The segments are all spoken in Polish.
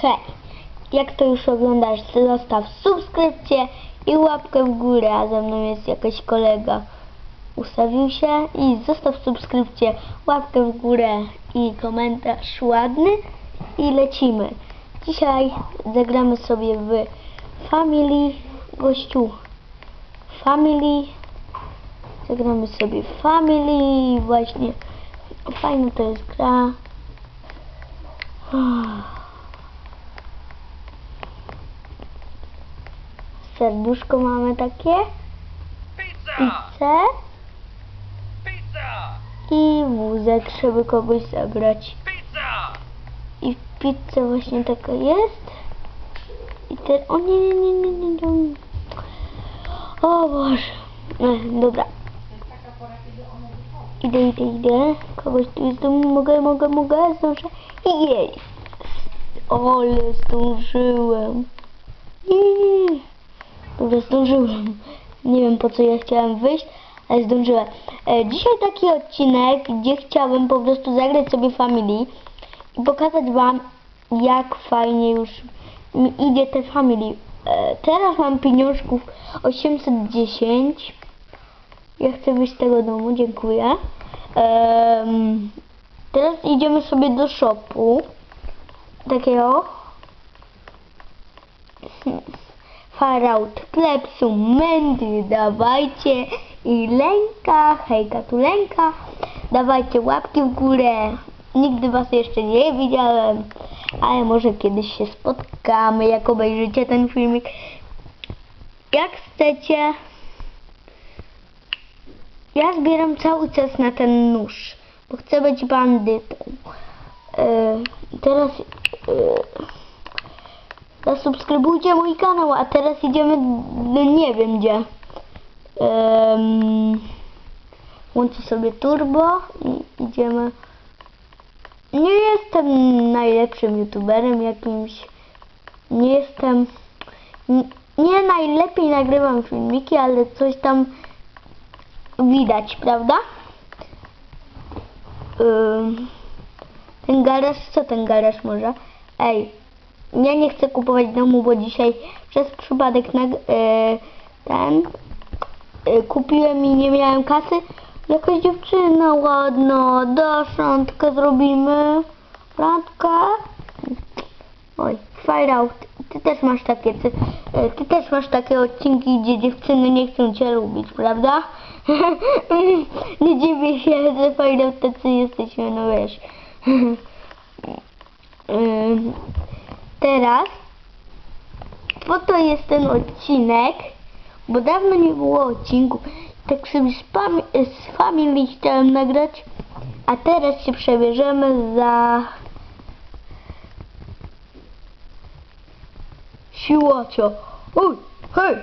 Hej, jak to już oglądasz, zostaw subskrypcję i łapkę w górę, a ze mną jest jakiś kolega. Ustawił się i zostaw subskrypcję, łapkę w górę i komentarz ładny i lecimy. Dzisiaj zagramy sobie w Family Gościu. Family. Zagramy sobie Family. Właśnie fajna to jest gra. Serduszko mamy takie. Pizza! Pizzę Pizza! i wózek, żeby kogoś zabrać. Pizza! I pizza właśnie taka jest. I te... O nie, nie, nie, nie, nie, nie. O Boże. Ech, dobra. Idę, idę, idę. Kogoś tu jest. Mogę, mogę, mogę. Zdążę. I jest. Ale zdążyłem. Nie. Dobra, zdążyłem. Nie wiem po co ja chciałem wyjść, ale zdążyłem. E, dzisiaj taki odcinek, gdzie chciałem po prostu zagrać sobie Family i pokazać Wam, jak fajnie już mi idzie te Family. E, teraz mam pieniążków 810. Ja chcę wyjść z tego domu, dziękuję. Em, teraz idziemy sobie do shopu. Takiego. Far out, klepsu, mędy, dawajcie i lęka, hejka tu lęka, dawajcie łapki w górę. Nigdy was jeszcze nie widziałem, ale może kiedyś się spotkamy, jak obejrzycie ten filmik. Jak chcecie, ja zbieram cały czas na ten nóż, bo chcę być bandytą. E, teraz e, zasubskrybujcie mój kanał, a teraz idziemy nie wiem gdzie. Um, włączę sobie turbo i idziemy. Nie jestem najlepszym youtuberem jakimś. Nie jestem. Nie najlepiej nagrywam filmiki, ale coś tam widać, prawda? Ym, ten garaż, co ten garaż może? Ej, ja nie chcę kupować domu, bo dzisiaj przez przypadek na, e, ten e, kupiłem i nie miałem kasy. Jakaś dziewczyna ładna, dasz randkę zrobimy? Randkę? Oj, fire out. Ty też masz takie, ty, e, ty też masz takie odcinki, gdzie dziewczyny nie chcą cię lubić, prawda? nie dziwię się, że fire out tacy jesteśmy, no wiesz. Teraz, po to jest ten odcinek, bo dawno nie było odcinku. Tak sobie z, z Family chciałem nagrać, a teraz się przebierzemy za siłacza. Oj, hej,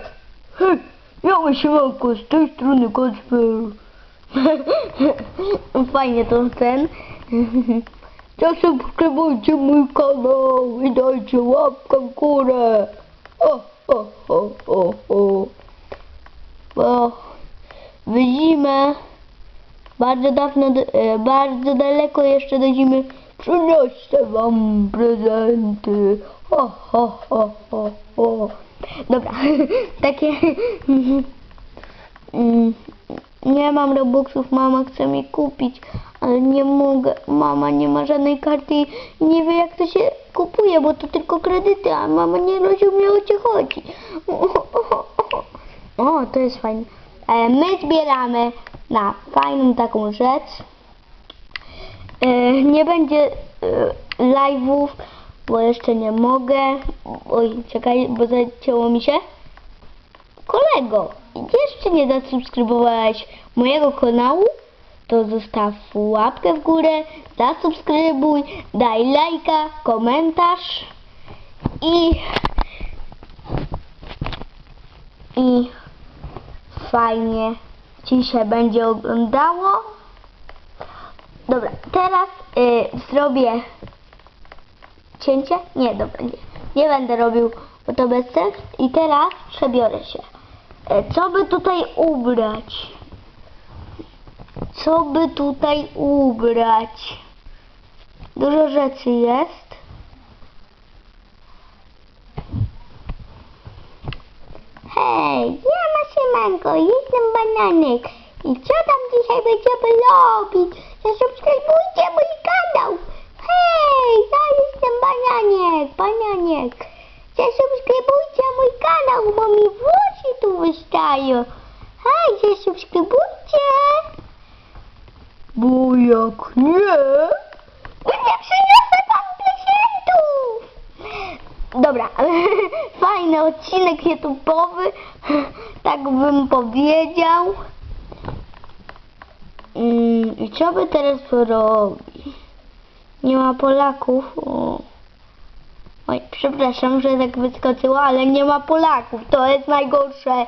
hej, ja mam siemanko, z tej strony Kacper. Fajnie to ten. Zasubskrybujcie mój kanał i dajcie łapkę w górę. O, o, o, o, o. Bo w zimę, bardzo dawno, e, bardzo daleko jeszcze do zimy, przyniosę wam prezenty. Ho, ho, ho, ho, ho. Dobra, takie... Mm, Nie mam Robuxów, mama chce mi kupić, ale nie mogę. Mama nie ma żadnej karty i nie wie jak to się kupuje, bo to tylko kredyty, a mama nie rozumie o co chodzi. O, to jest fajne. E, My zbieramy na fajną taką rzecz. E, Nie będzie e, live'ów, bo jeszcze nie mogę. Oj, czekaj, bo zacięło mi się. Kolego, jeszcze nie zasubskrybowałeś mojego kanału? To zostaw łapkę w górę, zasubskrybuj, daj lajka, komentarz i i fajnie Ci się będzie oglądało. Dobra, teraz y, zrobię cięcie? Nie, dobra, nie. Nie będę robił, bo to bez sensu. I teraz przebiorę się. E, Co by tutaj ubrać? Co by tutaj ubrać? Dużo rzeczy jest. Hej, ja ma się mango, jestem bananek. I co tam dzisiaj będziemy robić? Zasubskrybujcie mój kanał. Hej, ja jestem bananek, bananek. Zasubskrybujcie mój kanał, bo mi włosy tu wystają. Hej, zasubskrybujcie. Bo jak nie, to nie przyniosę wam prezentów. Dobra, fajny odcinek YouTube'owy, tak bym powiedział. Mm, I co by teraz robi? Nie ma Polaków. Oj, przepraszam, że tak wyskoczyło, ale nie ma Polaków. To jest najgorsze.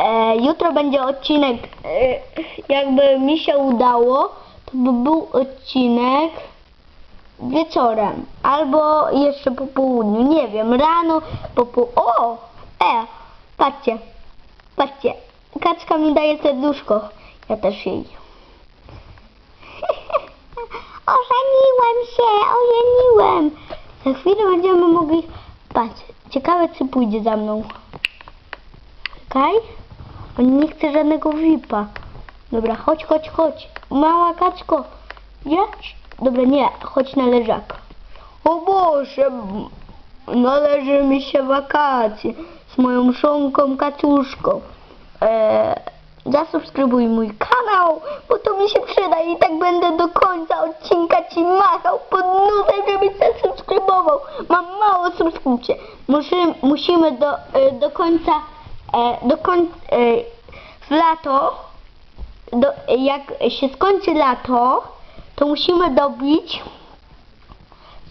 E, jutro będzie odcinek, e, jakby mi się udało, to by był odcinek wieczorem albo jeszcze po południu, nie wiem, rano, po pół... O! E! Patrzcie, patrzcie, kaczka mi daje serduszko, ja też jej. Ożeniłem się, ożeniłem. Za chwilę będziemy mogli... Patrz, ciekawe czy pójdzie za mną. Czekaj. On nie chce żadnego VIP-a. Dobra, chodź, chodź, chodź. Mała kaczko. Gdzie? Dobra, nie, chodź na leżak. O Boże, należy mi się wakacje z moją szonką kaczuszką. Eee, zasubskrybuj mój kanał, bo to mi się przyda i tak będę do końca odcinka Ci machał pod nosem, żebyś zasubskrybował. Mam mało subskrypcji. Musimy, musimy do, e, do końca, do końca, e, w lato, do, jak się skończy lato, to musimy dobić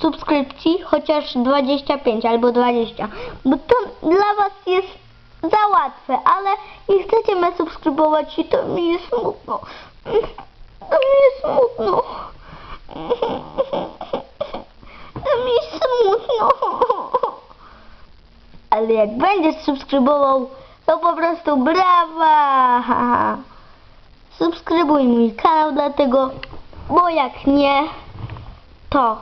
subskrypcji chociaż 25 albo 20, bo to dla Was jest za łatwe, ale nie chcecie mnie subskrybować i to mi jest smutno. To mi jest smutno. To mi jest smutno. Ale jak będziesz subskrybował, to po prostu brawa! Subskrybuj mój kanał, dlatego, bo jak nie, to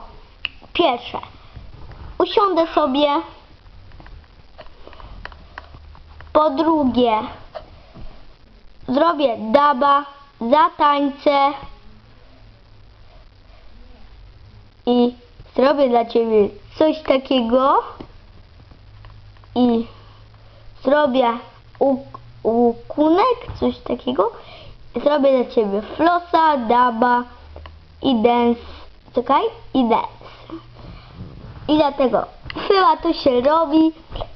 pierwsze, usiądę sobie, po drugie, zrobię daba, zatańczę. I zrobię dla Ciebie coś takiego. I zrobię uk- ukunek, coś takiego. Zrobię dla Ciebie flosa, daba i dance. Czekaj, i dance. I dlatego chyba to się robi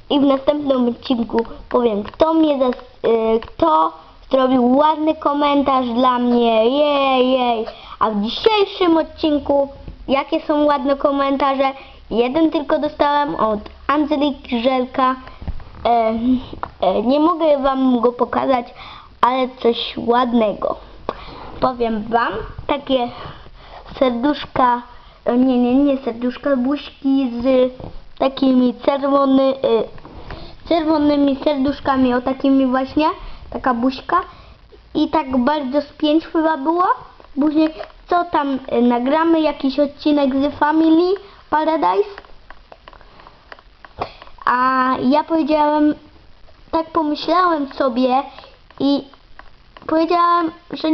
i w następnym odcinku powiem, kto mnie zas, y, kto zrobił ładny komentarz dla mnie, jej, jej. A w dzisiejszym odcinku, jakie są ładne komentarze? Jeden tylko dostałem od Angeliki Żelka. E, nie mogę wam go pokazać, ale coś ładnego. Powiem wam, takie serduszka, e, nie, nie, nie serduszka, buźki z takimi czerwony, y, czerwonymi serduszkami, o takimi właśnie, taka buźka i tak bardzo spięć chyba było. Później co tam nagramy, jakiś odcinek z Family Paradise. A ja powiedziałem, tak pomyślałem sobie i powiedziałem, że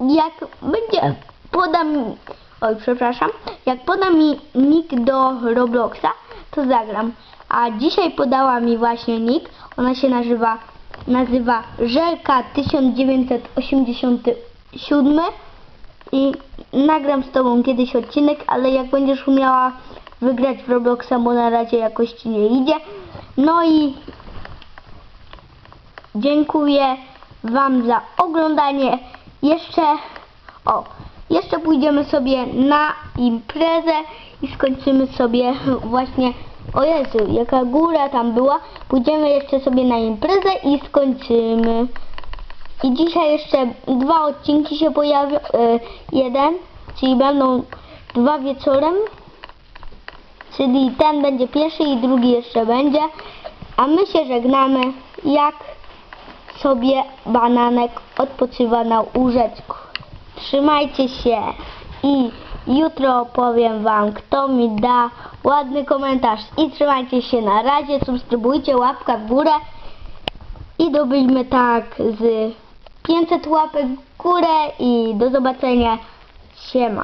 jak będzie, podam, oj przepraszam, jak poda mi nick do Robloxa, to zagram. A dzisiaj podała mi właśnie nick, ona się nazywa, nazywa Żelka 1987 i nagram z tobą kiedyś odcinek, ale jak będziesz umiała wygrać w Robloxa, bo na razie jakoś nie idzie. No i dziękuję Wam za oglądanie. Jeszcze, o, jeszcze pójdziemy sobie na imprezę i skończymy sobie właśnie, o Jezu, jaka góra tam była. Pójdziemy jeszcze sobie na imprezę i skończymy. I dzisiaj jeszcze dwa odcinki się pojawią, e, jeden, czyli będą dwa wieczorem, czyli ten będzie pierwszy i drugi jeszcze będzie, a my się żegnamy, jak sobie bananek odpoczywa na łóżeczku. Trzymajcie się i jutro opowiem wam, kto mi da ładny komentarz i trzymajcie się na razie, subskrybujcie, łapka w górę I dobyśmy tak z 500 łapek w górę i do zobaczenia. Siema.